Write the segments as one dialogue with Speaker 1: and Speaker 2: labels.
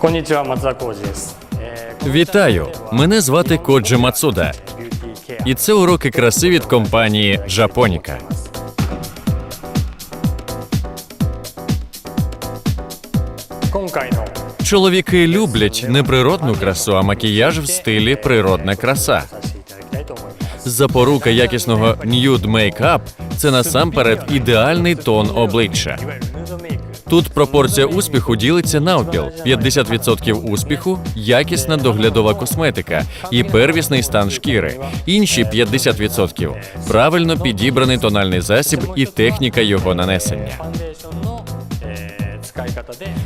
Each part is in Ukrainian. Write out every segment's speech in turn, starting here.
Speaker 1: Коніча Мацакоджі.
Speaker 2: Вітаю! Мене звати Коджи Мацуда. І це уроки краси від компанії Жапоніка. Чоловіки люблять не природну красу, а макіяж в стилі природна краса. Запорука якісного нюд мейкап це насамперед ідеальний тон обличчя. Тут пропорція успіху ділиться навпіл: 50% успіху, якісна доглядова косметика і первісний стан шкіри. Інші 50% – правильно підібраний тональний засіб і техніка його нанесення.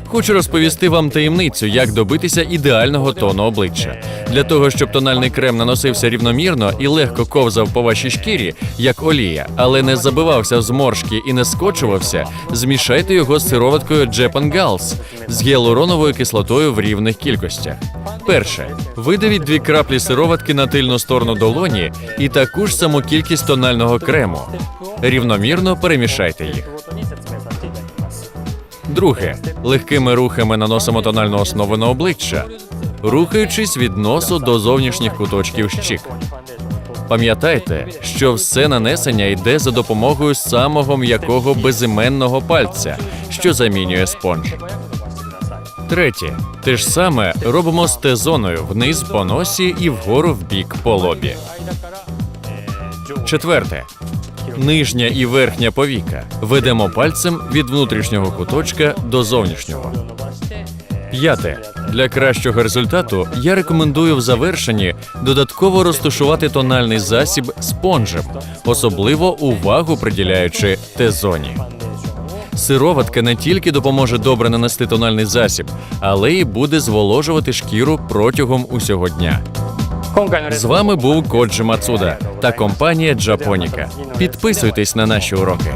Speaker 2: Хочу розповісти вам таємницю, як добитися ідеального тону обличчя. Для того, щоб тональний крем наносився рівномірно і легко ковзав по вашій шкірі, як олія, але не забивався зморшки і не скочувався, змішайте його з сироваткою Japan Gals з гіалуроновою кислотою в рівних кількостях. Перше, видавіть дві краплі сироватки на тильну сторону долоні і таку ж саму кількість тонального крему. Рівномірно перемішайте їх. Друге легкими рухами наносимо тональну основу на обличчя, рухаючись від носу до зовнішніх куточків щік. Пам'ятайте, що все нанесення йде за допомогою самого м'якого безіменного пальця, що замінює спонж. Третє те ж саме робимо з тезоною вниз по носі і вгору в бік по лобі. Четверте нижня і верхня повіка. Ведемо пальцем від внутрішнього куточка до зовнішнього. П'яте для кращого результату я рекомендую в завершенні додатково розташувати тональний засіб спонжем, особливо увагу приділяючи Т-зоні. Сироватка не тільки допоможе добре нанести тональний засіб, але й буде зволожувати шкіру протягом усього дня. З вами був Коджі Мацуда та компанія Джапоніка. Підписуйтесь на наші уроки.